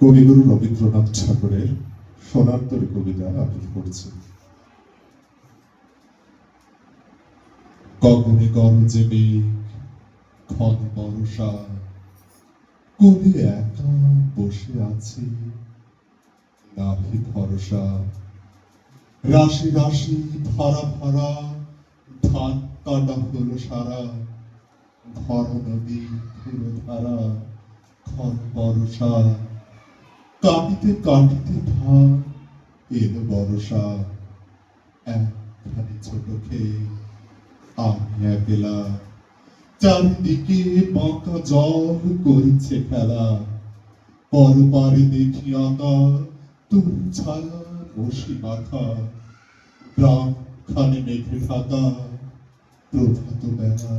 কবিগুরু রবীন্দ্রনাথ ঠাকুরের সোনান্তরী কবিতা আমি পড়ছি গগনে গরজে মেঘ ঘন বর্ষা, কবি একা বসে আছি, নাভি ভরসা। রাশি রাশি ভাড়া ভাড়া ধান কাটা হলো সারা ঘর নদী ধারা ঘন বর্ষা। কাটিতে কাটিতে ধান এলো বর্ষা। একখানি ছোট খেয়ে আমি একলা। চারিদিকে বাঁকা জল করেছে খেলা। পরপারে দেখি আঁকা তোর ছায়া বসি মাথা। গ্রাম খানে মেঘে ঢাকা প্রভাত বেলা।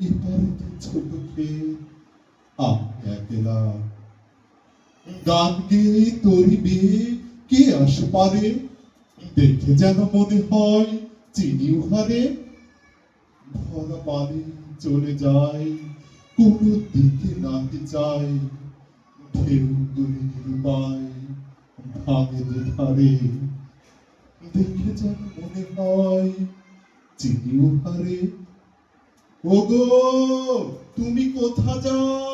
এপারে তো ছোট খেয়ে আমি একলা। গেয়ে তরিবে, কে আসে পারে? দেখে যেন মনে হয় চিনি উহারে। ভরা পানি চলে যায়, কোন দিকে যায়, ঢেউ দুধারে দেখে যেন মনে হয় চিনি উহারে। ওগো, তুমি কোথা যাও?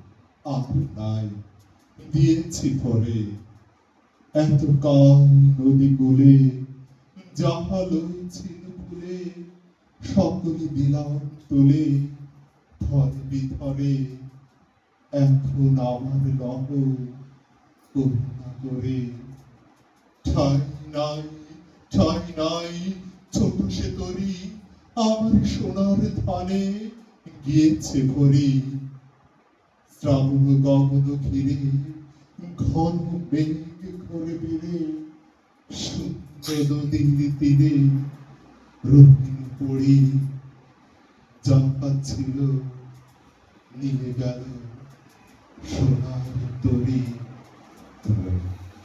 আর দিয়েছি ধরে এত কাল নদী গুলে যাহা লইছিল ভুলে সকলে দিলাম তুলে ধরে বিধরে, এখন আমার লহ করুণা করে। ঠাই নাই ঠাই নাই, ছোট সে তরি, আমার সোনার ধানে গিয়েছে ভরি। শ্রাবণ গগন ঘিরে ঘন মেঘ ঘরে বেড়ে নদীর তীরে রঙিন পড়ি যাহা ছিল নিয়ে গেল সোনার তরি।